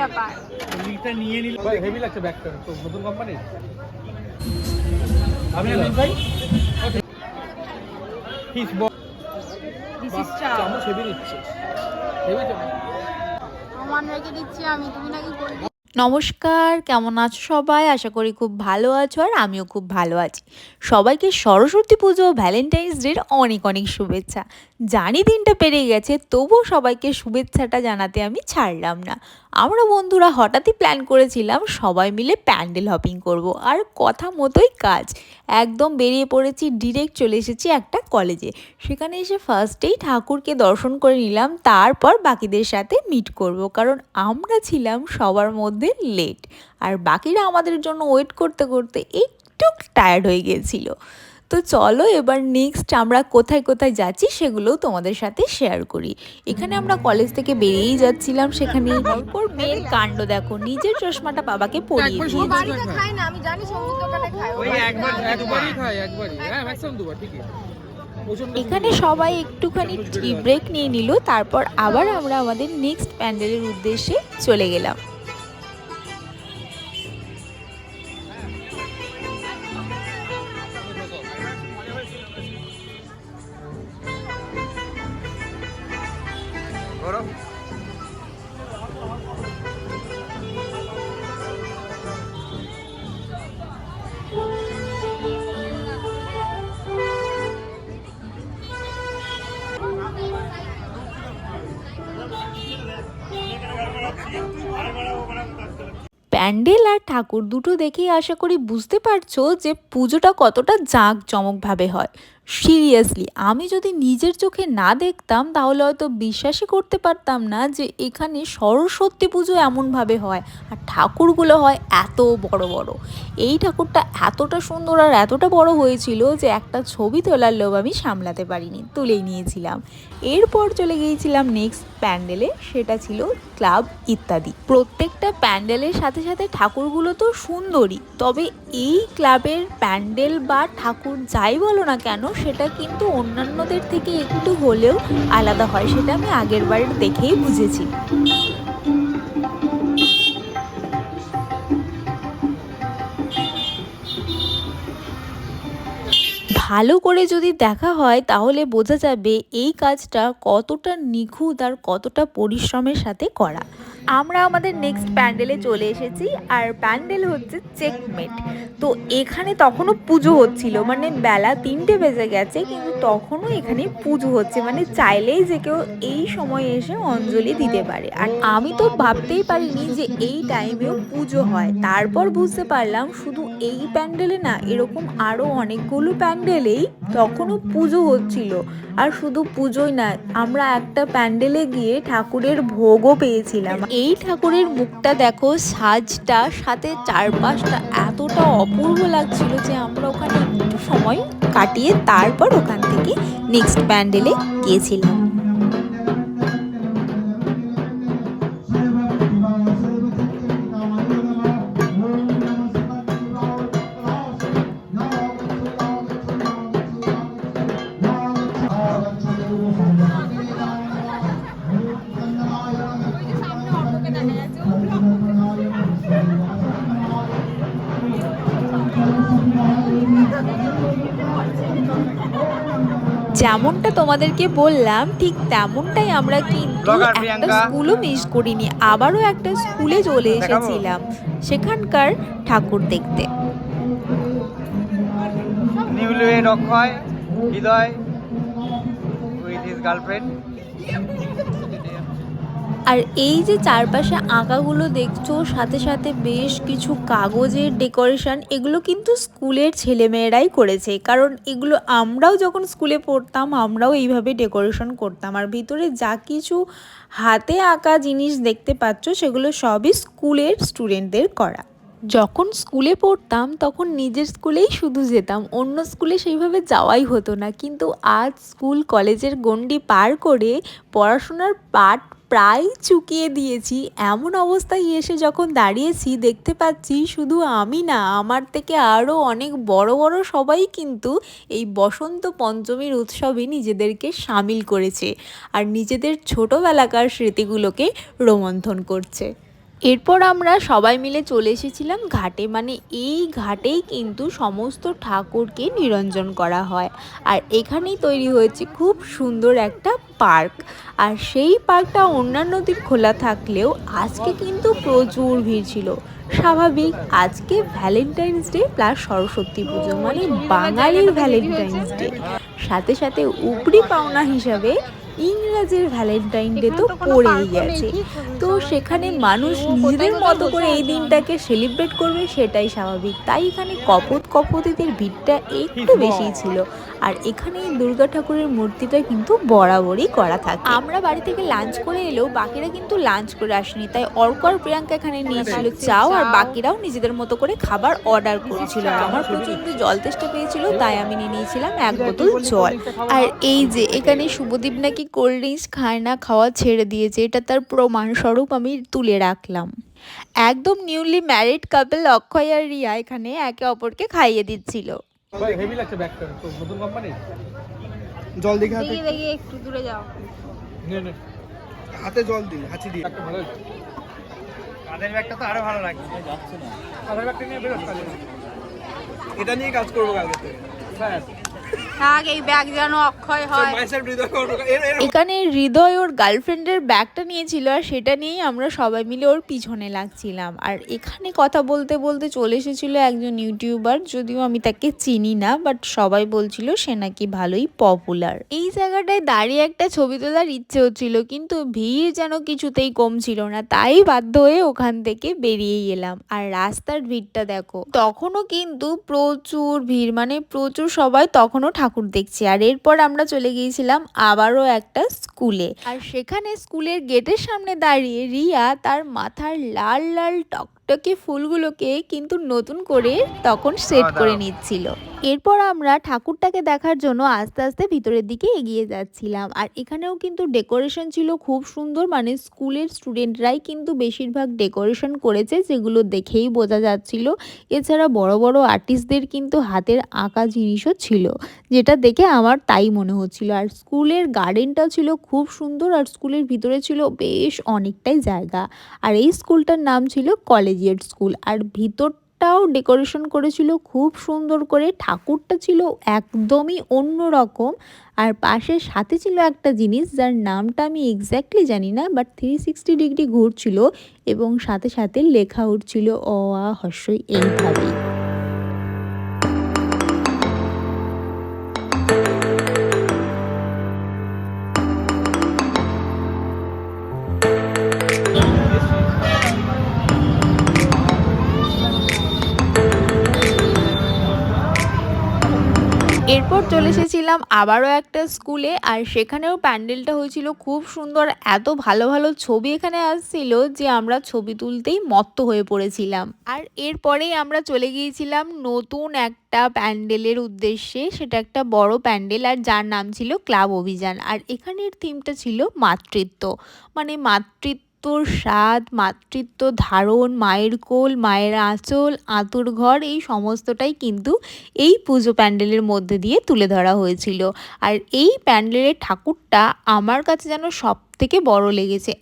ব্যাপার। লিটার নিয়ে নিল ভাই হেভি লাগছে ব্যাগটা। তো নতুন কোম্পানি আপনি আনেন ভাই? ফিস দিস ইজ চামচ হেভি দিচ্ছে। হেভি চামচ আমার রেখে দিচ্ছি আমি তুমি নাকি করবি? নমস্কার, কেমন আছো সবাই? আশা করি খুব ভালো আছো আর আমিও খুব ভালো আছি। সবাইকে সরস্বতী পুজো ভ্যালেন্টাইন্স ডের অনেক অনেক শুভেচ্ছা। জানি দিনটা পেরিয়ে গেছে, তবুও সবাইকে শুভেচ্ছাটা জানাতে আমি ছাড়লাম না। আমরা বন্ধুরা হঠাৎই প্ল্যান করেছিলাম সবাই মিলে প্যান্ডেল হপিং করব। আর কথা মতোই কাজ। একদম বেরিয়ে পড়েছি ডিরেক্ট চলে এসেছি একটা কলেজে সেখানে এসে ফার্স্টেই ঠাকুরকে দর্শন করে নিলাম, তারপর বাকিদের সাথে মিট করব। কারণ আমরা ছিলাম সবার মধ্যে লেট আর বাকিরা আমাদের জন্য ওয়েট করতে করতে একটু টায়ার্ড হয়ে গিয়েছিল। তো চলো এবার নেক্সট আমরা কোথায় কোথায় যাচ্ছি সেগুলোও তোমাদের সাথে শেয়ার করি। এখানে আমরা কলেজ থেকে বেরিয়েই যাচ্ছিলাম সেখানে মেয়ের কাণ্ড দেখো নিজের চশমাটা বাবাকে পরিয়ে ও দিয়েছে। বাড়িতে খায় না আমি জানি সমুদ্র দোকানে খায় ও ওই বাড়িতে একবার খায়। না। একবারই খায় একবারই। হ্যাঁ এখানে সবাই একটুখানি টি ব্রেক নিয়ে নিল তারপর আবার আমরা আমাদের নেক্সট প্যান্ডেলের উদ্দেশ্যে চলে গেলাম। প্যান্ডেল আর ঠাকুর দুটো দেখেই আশা করি বুঝতে পারছ যে পুজোটা কতটা জাঁকজমকভাবে হয়। সিরিয়াসলি আমি যদি নিজের চোখে না দেখতাম, তাহলে হয়তো বিশ্বাসই করতে পারতাম না যে এখানে সরস্বতী পুজো এমনভাবে হয় আর ঠাকুরগুলো হয় এত বড় বড়। এই ঠাকুরটা এতটা সুন্দর আর এতটা বড় হয়েছিল যে একটা ছবি তোলার লোভ আমি সামলাতে পারিনি, তুলেই নিয়েছিলাম। এরপর চলে গিয়েছিলাম নেক্সট প্যান্ডেলে, সেটা ছিল ক্লাব ইত্যাদি। প্রত্যেকটা প্যান্ডেলের সাথে সাথে ঠাকুরগুলো তো সুন্দরই, তবে এই ক্লাবের প্যান্ডেল বা ঠাকুর যাই বলো না কেন সেটা কিন্তু অন্যান্যদের থেকে একটু হলেও আলাদা হয়, সেটা আমি আগের বার দেখেই বুঝেছি। ভালো করে যদি দেখা হয়, তাহলে বোঝা যাবে এই কাজটা কতটা নিখুঁত আর কতটা পরিশ্রমের সাথে করা। আমরা আমাদের নেক্সট প্যান্ডেলে চলে এসেছি, আর প্যান্ডেল হচ্ছে চেকমেট তো এখানে তখনও পুজো হচ্ছিল মানে বেলা তিনটে বেজে গেছে, কিন্তু তখনও এখানে পুজো হচ্ছে মানে চাইলেই যে কেউ এই সময় এসে অঞ্জলি দিতে পারে। আর আমি তো ভাবতেই পারিনি যে এই টাইমেও পুজো হয়। তারপর বুঝতে পারলাম শুধু এই প্যান্ডেলে না, এরকম আরও অনেকগুলো প্যান্ডেলেই তখনও পুজো হচ্ছিল। আর শুধু পুজোই না, আমরা একটা প্যান্ডেলে গিয়ে ঠাকুরের ভোগও পেয়েছিলাম। এই ঠাকুরের মুখটা দেখো, সাজটা, সাথে চারপাশটা এতটা অপূর্ব লাগছিল যে আমরা ওখানে একটু সময় কাটিয়ে তারপর ওখান থেকে নেক্সট প্যান্ডেলে গিয়েছিলাম। যেমনটা তোমাদেরকে বললাম ঠিক তেমনটাই আমরা কিন্তু একটা। স্কুলও মিস করিনি আবারও একটা স্কুলে চলে এসেছিলাম সেখানকার ঠাকুর দেখতে। Akshay Hriday with his girlfriend আর এই যে চারপাশে আঁকাগুলো দেখছ, সাথে সাথে বেশ কিছু কাগজের ডেকোরেশন এগুলো কিন্তু স্কুলের ছেলেমেয়েরাই করেছে। কারণ এগুলো আমরাও যখন স্কুলে পড়তাম, আমরাও এইভাবে ডেকোরেশন করতাম। আর ভিতরে যা কিছু হাতে আঁকা জিনিস দেখতে পাচ্ছ, সেগুলো সবই স্কুলের স্টুডেন্টদের করা। যখন স্কুলে পড়তাম, তখন নিজের স্কুলেই শুধু যেতাম। অন্য স্কুলে সেইভাবে যাওয়াই হতো না। কিন্তু আজ স্কুল, কলেজের গণ্ডি পার করে পড়াশোনার পাঠ প্রায় চুকিয়ে দিয়েছি। এমন অবস্থায় এসে যখন দাঁড়িয়েছি, দেখতে পাচ্ছি শুধু আমি না, আমার থেকে আরও অনেক বড় বড় সবাই কিন্তু এই বসন্ত পঞ্চমীর উৎসবে নিজেদেরকে সামিল করেছে আর নিজেদের ছোটোবেলাকার স্মৃতিগুলোকে রোমন্থন করছে। এরপর আমরা সবাই মিলে চলে এসেছিলাম ঘাটে। মানে এই ঘাটেই কিন্তু সমস্ত ঠাকুরকে নিরঞ্জন করা হয়। আর এখানেই তৈরি হয়েছে খুব সুন্দর একটা পার্ক। আর সেই পার্কটা অন্যান্য দিন খোলা থাকলেও আজকে কিন্তু প্রচুর ভিড় ছিল। স্বাভাবিক আজকে ভ্যালেন্টাইন্স ডে প্লাস সরস্বতী পুজো। মানে বাঙালির ভ্যালেন্টাইন্স ডে সাথে সাথে উপরি পাওনা হিসাবে ইংরাজের ভ্যালেন্টাইন ডে তো পড়েই গেছে। তো সেখানে মানুষ নিজেদের মতো করে এই দিনটাকে সেলিব্রেট করবে সেটাই স্বাভাবিক। তাই এখানে কপত কপতিদের ভিড়টা একটু বেশি ছিল। আর এখানে এই দুর্গা ঠাকুরের মূর্তিটা কিন্তু বরাবরই করা থাকে। আমরা বাড়ি থেকে লাঞ্চ করে এলেও বাকিরা কিন্তু লাঞ্চ করে আসেনি, তাই অর্ক আর প্রিয়াঙ্কা এখানে নিয়েছিল চাও আর বাকিরাও নিজেদের মতো করে খাবার অর্ডার করেছিল। আমার প্রচণ্ড জল তেষ্টা পেয়েছিল, তাই আমি নিয়ে নিয়েছিলাম এক বোতল জল। আর এই যে এখানে শুভদীপ নাকি কোল্ড ড্রিঙ্কস খায় না, খাওয়া ছেড়ে দিয়েছে, এটা তার প্রমাণস্বরূপ আমি তুলে রাখলাম। একদম নিউলি ম্যারিড কাপল অক্ষয় আর রিয়া এখানে একে অপরকে খাইয়ে দিচ্ছিল। হেভি লাগছে ব্যাগটা তো নতুন কোম্পানি জল দিকে হাতে একটু দূরে যাও। নে নে। হাতে জল দিই হাঁচি দিয়ে। একটা ভালো কাদের ব্যাগটা তো আরও ভালো লাগছে। আধার ব্যাগটা নিয়ে বেরোস এটা নিয়ে কাজ করব কালকে থেকে। ব্যাস থাক এই ব্যাগ যেন অক্ষয় হয়। হৃদয় করব এর এর এখানে হৃদয় ওর গার্লফ্রেন্ডের ব্যাগটা নিয়েছিল আর সেটা নিয়েই আমরা সবাই মিলে ওর পিছনে লাগছিলাম। আর এখানে কথা বলতে বলতে চলে এসেছিল একজন ইউটিউবার যদিও আমি তাকে চিনি না বাট সবাই বলছিল সে নাকি ভালোই পপুলার এই জায়গাটায় দাঁড়িয়ে একটা ছবি তোলার ইচ্ছে হচ্ছিল কিন্তু ভিড় যেন কিছুতেই কমছিল না তাই বাধ্য হয়ে ওখান থেকে বেরিয়ে এলাম। আর রাস্তার ভিড়টা দেখো তখনও কিন্তু প্রচুর ভিড় মানে প্রচুর সবাই তখনও ঠাকুর দেখছি। আর এরপর আমরা চলে গিয়েছিলাম আবারও একটা স্কুলে। আর সেখানে স্কুলের গেটের সামনে দাঁড়িয়ে রিয়া তার মাথার লাল লাল টকটকে ফুলগুলোকে কিন্তু নতুন করে তখন সেট করে নিচ্ছিল। এরপর আমরা ঠাকুরটাকে দেখার জন্য আস্তে আস্তে ভিতরের দিকে এগিয়ে যাচ্ছিলাম। আর এখানেও কিন্তু ডেকোরেশন ছিল খুব সুন্দর মানে স্কুলের স্টুডেন্টরাই কিন্তু বেশিরভাগ ডেকোরেশন করেছে যেগুলো দেখেই বোঝা যাচ্ছিল। এছাড়া বড় বড় আর্টিস্টদের কিন্তু হাতের আঁকা জিনিসও ছিল যেটা দেখে আমার তাই মনে হচ্ছিল। আর স্কুলের গার্ডেনটা ছিল খুব সুন্দর আর স্কুলের ভিতরে ছিল বেশ অনেকটাই জায়গা। আর এই স্কুলটার নাম ছিল কলেজিয়েট স্কুল। আর ভিতরটাও ডেকোরেশন করেছিল, খুব সুন্দর করে। ঠাকুরটা ছিল একদমই অন্য রকম আর পাশের সাথে ছিল একটা জিনিস, যার নামটা আমি এক্স্যাক্টলি জানি না বাট থ্রি সিক্সটি ডিগ্রি ঘুরছিল এবং সাথে সাথে লেখা উঠছিল, অ, আ, হস্যই, এইভাবেই। চলে এসেছিলাম আবারও একটা স্কুলে আর সেখানেও প্যান্ডেলটা হয়েছিল খুব সুন্দর। এত ভালো ভালো ছবি এখানে আসছিল যে আমরা ছবি তুলতেই মত্ত হয়ে পড়েছিলাম। আর এরপরেই আমরা চলে গিয়েছিলাম নতুন একটা প্যান্ডেলের উদ্দেশ্যে। সেটা একটা বড় প্যান্ডেল আর যার নাম ছিল ক্লাব অভিযান। আর এখানের থিমটা ছিল মাতৃত্ব। মানে মাতৃত্ব মাতৃত্বর স্বাদ, মাতৃত্ব, ধারণ, মায়ের কোল, মায়ের আঁচল, আঁতুর ঘর, এই সমস্তটাই কিন্তু এই পুজো প্যান্ডেলের মধ্যে দিয়ে তুলে ধরা হয়েছিল। আর এই প্যান্ডেলের ঠাকুরটা আমার কাছে যেন সব থেকে বড় লেগেছে।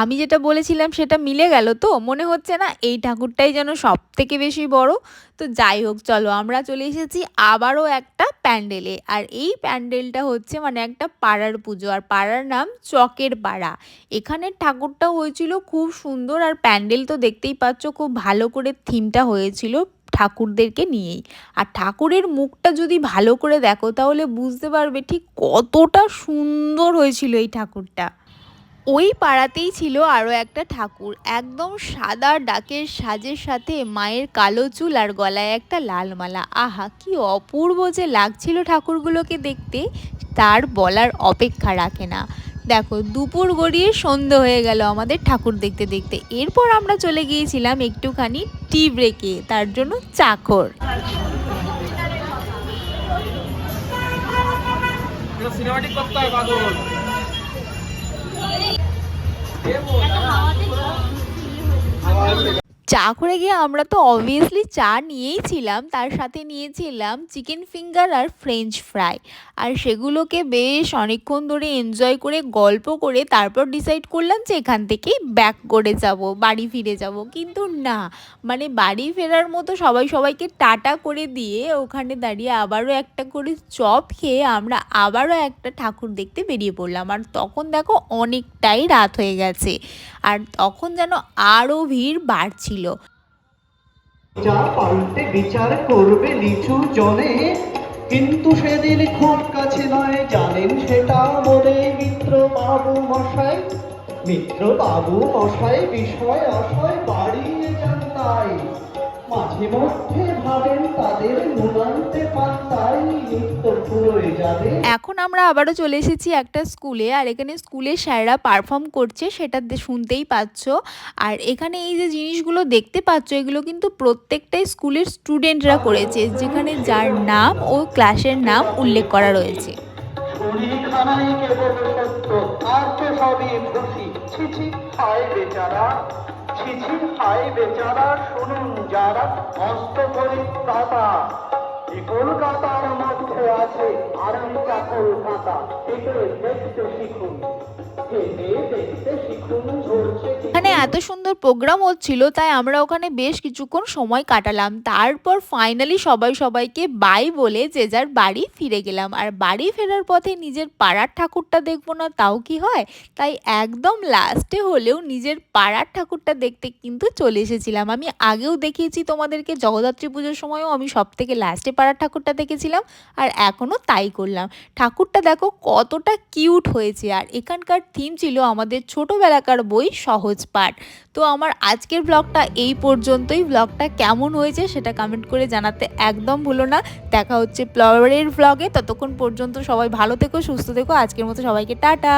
আমি যেটা বলেছিলাম সেটা মিলে গেল তো? মনে হচ্ছে না এই ঠাকুরটাই যেন সব থেকে বেশি বড়? তো যাই হোক, চলো আমরা চলে এসেছি আবারও একটা প্যান্ডেলে। আর এই প্যান্ডেলটা হচ্ছে মানে একটা পাড়ার পুজো। আর পাড়ার নাম চকের পাড়া। এখানের ঠাকুরটা হয়েছিল খুব সুন্দর। আর প্যান্ডেল তো দেখতেই পাচ্ছ খুব ভালো করে থিমটা হয়েছিল ঠাকুরদেরকে নিয়েই। আর ঠাকুরের মুখটা যদি ভালো করে দেখো, তাহলে বুঝতে পারবে ঠিক কতটা সুন্দর হয়েছিল এই ঠাকুরটা। ওই পাড়াতেই ছিল আরও একটা ঠাকুর। একদম সাদা ডাকের সাজের সাথে মায়ের কালো চুল আর গলায় একটা লাল মালা। আহা, কি অপূর্ব যে লাগছিল ঠাকুরগুলোকে দেখতে, তার বলার অপেক্ষা রাখে না। দেখো, দুপুর গড়িয়ে সন্ধে হয়ে গেল আমাদের ঠাকুর দেখতে দেখতে। এরপর আমরা চলে গিয়েছিলাম একটুখানি টি ব্রেকে, তার জন্য চাকর। সিনেমাটিক করতে হয় 大家好这是我们。第回吃 চা করে গিয়ে আমরা তো অবভিয়াসলি চা নিয়েই ছিলাম, তার সাথে নিয়েছিলাম চিকেন ফিঙ্গার আর ফ্রেঞ্চ ফ্রাই আর সেগুলোকে বেশ অনেকক্ষণ ধরে এনজয় করে, গল্প করে তারপর ডিসাইড করলাম যে এখান থেকেই ব্যাক করে যাব, বাড়ি ফিরে যাব। কিন্তু না মানে বাড়ি ফেরার মতো সবাই সবাইকে টাটা করে দিয়ে ওখানে দাঁড়িয়ে আবারও একটা করে চপ খেয়ে আমরা আবারও একটা ঠাকুর দেখতে বেরিয়ে পড়লাম। আর তখন দেখো অনেকটাই রাত হয়ে গেছে। আর তখন যেন আরও ভিড় বাড়ছিল। বিচার পাল্টে বিচার করবে লিচু জনে, কিন্তু সেদিন খুব কাছে নয়, জানেন সেটা বলে মিত্র বাবু মশাই। মিত্র বাবু মশাই, বিষয় আশয় বাড়িয়ে যান তাই। মাঝে মধ্যে ভাবেন তাদের নুনান্তে পান্তাই নিত্য ফুরোয় যাবে এখন আমরা আবারও চলে এসেছি একটা স্কুলে আর এখানে স্কুলের স্যাররা পারফর্ম করছে সেটা শুনতেই পাচ্ছ। আর এখানে এই যে জিনিসগুলো দেখতে পাচ্ছ এগুলো কিন্তু প্রত্যেকটাই স্কুলের স্টুডেন্টরা করেছে যেখানে যার নাম ও ক্লাসের নাম উল্লেখ করা রয়েছে। আর তো সবই খুশি ছিছি বেচারা। ছিছি হায় বেচারা শুনুন, যারা মস্ত কলকাতা এই কলকাতার মধ্যে আছে আরেকটা কলকাতা, একে দেখতে শিখুন। এখানে এত সুন্দর প্রোগ্রাম হচ্ছিল, তাই আমরা ওখানে বেশ কিছুক্ষণ সময় কাটালাম। তারপর ফাইনালি সবাই সবাইকে বাই বলে যে যার বাড়ি ফিরে গেলাম। আর বাড়ি ফেরার পথে নিজের পাড়ার ঠাকুরটা দেখব না, তাও কি হয়? তাই একদম লাস্টে হলেও নিজের পাড়ার ঠাকুরটা দেখতে কিন্তু চলে এসেছিলাম। আমি আগেও দেখিয়েছি তোমাদেরকে, জগদ্ধাত্রী পুজোর সময়ও আমি সব থেকে লাস্টে পাড়ার ঠাকুরটা দেখেছিলাম, আর এখনও তাই করলাম। ঠাকুরটা দেখো কতটা কিউট হয়েছে, আর এখানকার থিম ছিল আমাদের ছোটোবেলাকার বই সহজ পাঠ। তো আমার আজকের ব্লগটা এই পর্যন্তই। ব্লগটা কেমন হয়েছে সেটা কমেন্ট করে জানাতে একদম ভুলো না। দেখা হচ্ছে পরের ব্লগে ততক্ষণ পর্যন্ত সবাই ভালো থেকো, সুস্থ থেকো। আজকের মতো সবাইকে টাটা।